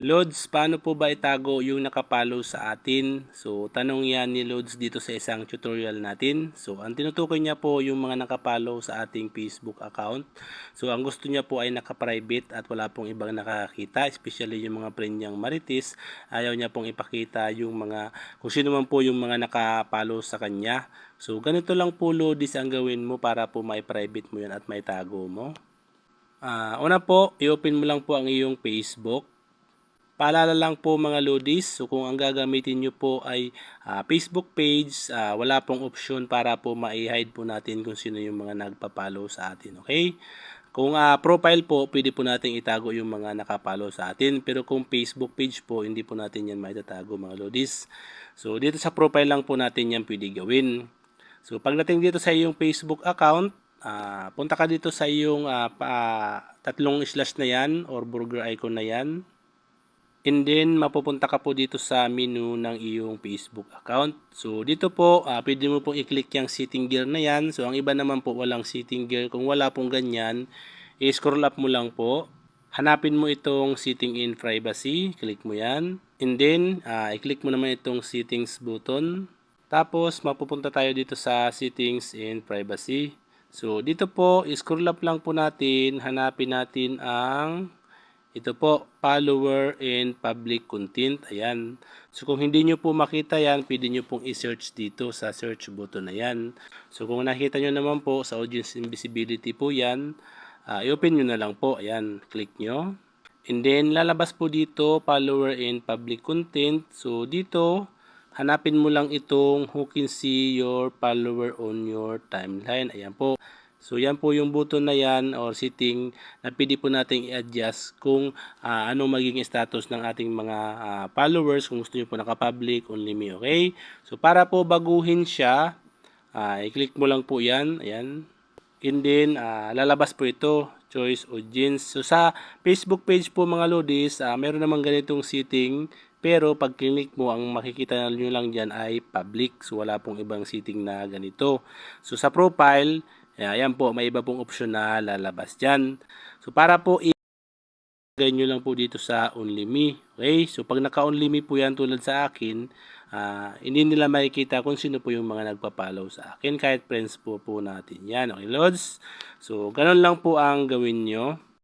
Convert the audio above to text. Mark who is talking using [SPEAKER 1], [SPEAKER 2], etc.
[SPEAKER 1] Lods, paano po ba itago yung nakapalo sa atin? So, tanong yan ni Lods dito sa isang tutorial natin. So, ang tinutukoy niya po yung mga nakapalo sa ating Facebook account. So, ang gusto niya po ay nakaprivate at wala pong ibang nakakita, especially yung mga friend niyang marites. Ayaw niya pong ipakita yung mga, kung sino man po yung mga nakapalo sa kanya. So, ganito lang po Lods ang gawin mo para po may private mo yan at may tago mo. Ah, una po, i-open mo lang po ang iyong Facebook. Paalala lang po mga lodis, so kung ang gagamitin nyo po ay ah, Facebook page, ah, wala pong option para po ma-hide po natin kung sino yung mga nagpa-follow sa atin, okay? Kung ah, profile po, pwede po natin itago yung mga nakapalo sa atin. Pero kung Facebook page po, hindi po natin yan maitatago mga lodis. So dito sa profile lang po natin yan pwede gawin. So pagdating dito sa iyong Facebook account, ah, punta ka dito sa iyong ah, pa- tatlong slash na yan or burger icon na yan. And then, mapupunta ka po dito sa menu ng iyong Facebook account. So, dito po, ah, pwede mo pong i-click yung sitting gear na yan. So, ang iba naman po walang sitting gear. Kung wala pong ganyan, i-scroll up mo lang po. Hanapin mo itong setting in privacy. Click mo yan. And then, ah, i-click mo naman itong settings button. Tapos, mapupunta tayo dito sa settings in privacy. So, dito po, i-scroll up lang po natin. Hanapin natin ang ito po, follower and public content. Ayan. So kung hindi nyo po makita yan, pwede nyo pong i-search dito sa search button na yan. So kung nakita nyo naman po sa audience invisibility po yan, ah, i-open nyo na lang po. Ayan, click nyo. And then lalabas po dito, follower and public content. So dito, hanapin mo lang itong who can see your follower on your timeline. Ayan po. So yan po yung button na yan or setting na pwede po nating i-adjust kung ah, ano magiging status ng ating mga ah, followers kung gusto niyo po naka-public only me, okay? So para po baguhin siya, ah, i-click mo lang po yan, ayan. And then ah, lalabas po ito, choice audience. So sa Facebook page po mga lodis, ah, meron namang ganitong setting pero pag click mo, ang makikita nyo lang dyan ay public. So wala pong ibang setting na ganito. So sa profile, ayan po, may iba pong option na lalabas dyan. So para po i- nyo lang po dito sa only me. Okay? So pag naka-only me po yan tulad sa akin, ah, hindi nila makikita kung sino po yung mga nagpa-follow sa akin. Kahit friends po po natin yan. Okay, Lods? So ganun lang po ang gawin nyo.